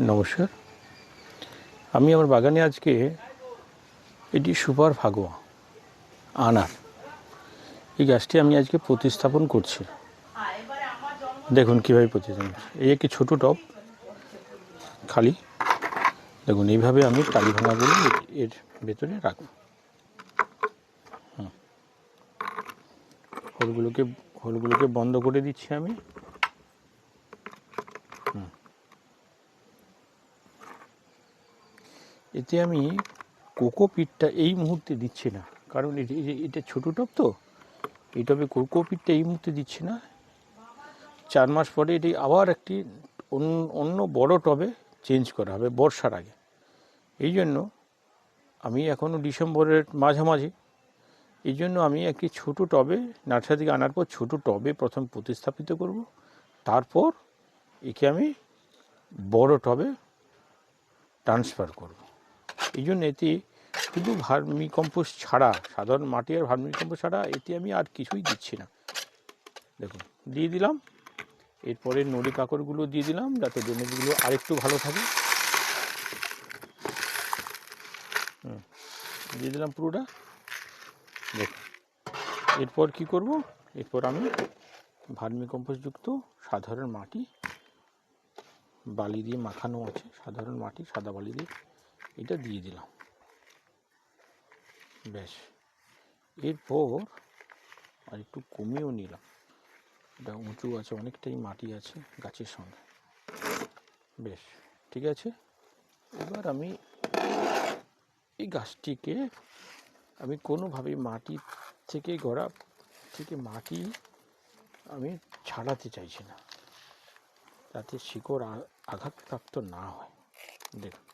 নমস্কার। আমি আমার বাগানে আজকে এটি সুপার ফাগোয়া, আনার। এই গাছটি আমি আজকে প্রতিস্থাপন করছি। দেখুন কীভাবে প্রতিস্থাপন। এই একটি ছোটো টব, খালি। দেখুন, এইভাবে আমি টালি ভাঙাগুলো এর- এর ভেতরে রাখব। হোলগুলোকে হোলগুলোকে বন্ধ করে দিচ্ছি আমি। এতে আমি কোকোপিটটা এই মুহূর্তে দিচ্ছি না। কারণ এটি- ছোটো টব তো। এই টবে কোকোপিটটা এই মুহূর্তে দিচ্ছি না। চার মাস পরে এটি আবার একটি অন্য বড় টবে চেঞ্জ করা হবে বর্ষার আগে। এই জন্য আমি এখনও ডিসেম্বরের মাঝামাঝি। এই জন্য আমি একটি ছোটো টবে, নার্সারি থেকে আনার পর ছোটো টবে প্রথম প্রতিস্থাপিত করব। তারপর একে আমি বড় টবে ট্রান্সফার করব। এই জন্য এতে শুধু ভার্মি কম্পোস্ট ছাড়া, সাধারণ মাটি আর ভার্মি কম্পোস্ট ছাড়া এতে আমি আর কিছুই দিচ্ছি না। দেখুন, দিয়ে দিলাম। এরপরে নড়ি কাকড়গুলো দিয়ে দিলাম যাতে ড্রেনেজগুলো আরেকটু ভালো থাকে। দিয়ে দিলাম পুরোটা। দেখুন, এরপর কি করব? এরপর আমি ভার্মিকম্পোস্টযুক্ত সাধারণ মাটি, বালি দিয়ে মাখানো আছে, সাধারণ মাটি, সাদা বালি দিয়ে। এটা দিয়ে দিলাম। বেশ এরপর আর একটু কমিয়েও নিলাম। এটা উঁচু আছে, অনেকটাই মাটি আছে গাছের সঙ্গে। বেশ ঠিক আছে? এবার আমি এই গাছটিকে আমি কোনোভাবেই মাটি থেকে গড়া, থেকে মাটি আমি ছাড়াতে চাইছি না। যাতে শিকড় আঘাতপ্রাপ্ত না হয়। দেখুন।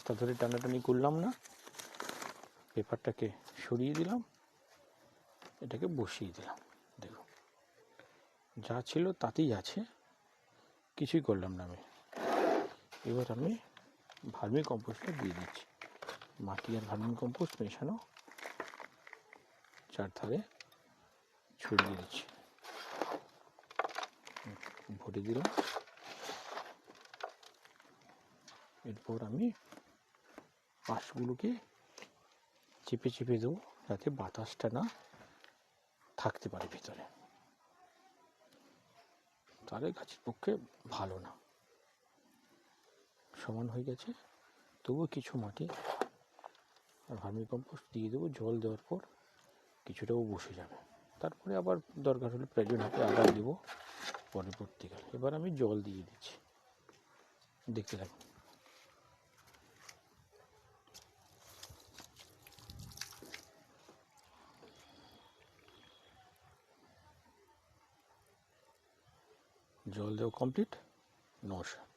রাস্তা ধরে টানাটানি করলাম না। পেপারটাকে সরিয়ে দিলাম। এটাকে বসিয়ে দিলাম। দেখুন, যা ছিল তাতেই আছে। কিছুই করলাম না আমি। এবার আমি ভার্মি কম্পোস্টটা দিয়ে দিচ্ছি। মাটি আর ভার্মি কম্পোস্ট মেশানো চারধারে ছড়িয়ে দিচ্ছি। ভরে দিলাম। এরপর আমি পাশগুলোকে চেপে চেপে দেবো যাতে বাতাসটা না থাকতে পারে ভিতরে। তাহলে গাছের পক্ষে ভালো না। সমান হয়ে গেছে। তবুও কিছু মাটি আর ভার্মি কম্পোস্ট দিয়ে দেবো। জল দেওয়ার পর কিছুটাও বসে যাবে। তারপরে আবার দরকার হলে প্রয়োজন হাতে আবার দেবো পরবর্তীকালে। এবার আমি জল দিয়ে দিচ্ছি। দেখতে থাকুন। জল দেওয়া কমপ্লিট নমস্কার।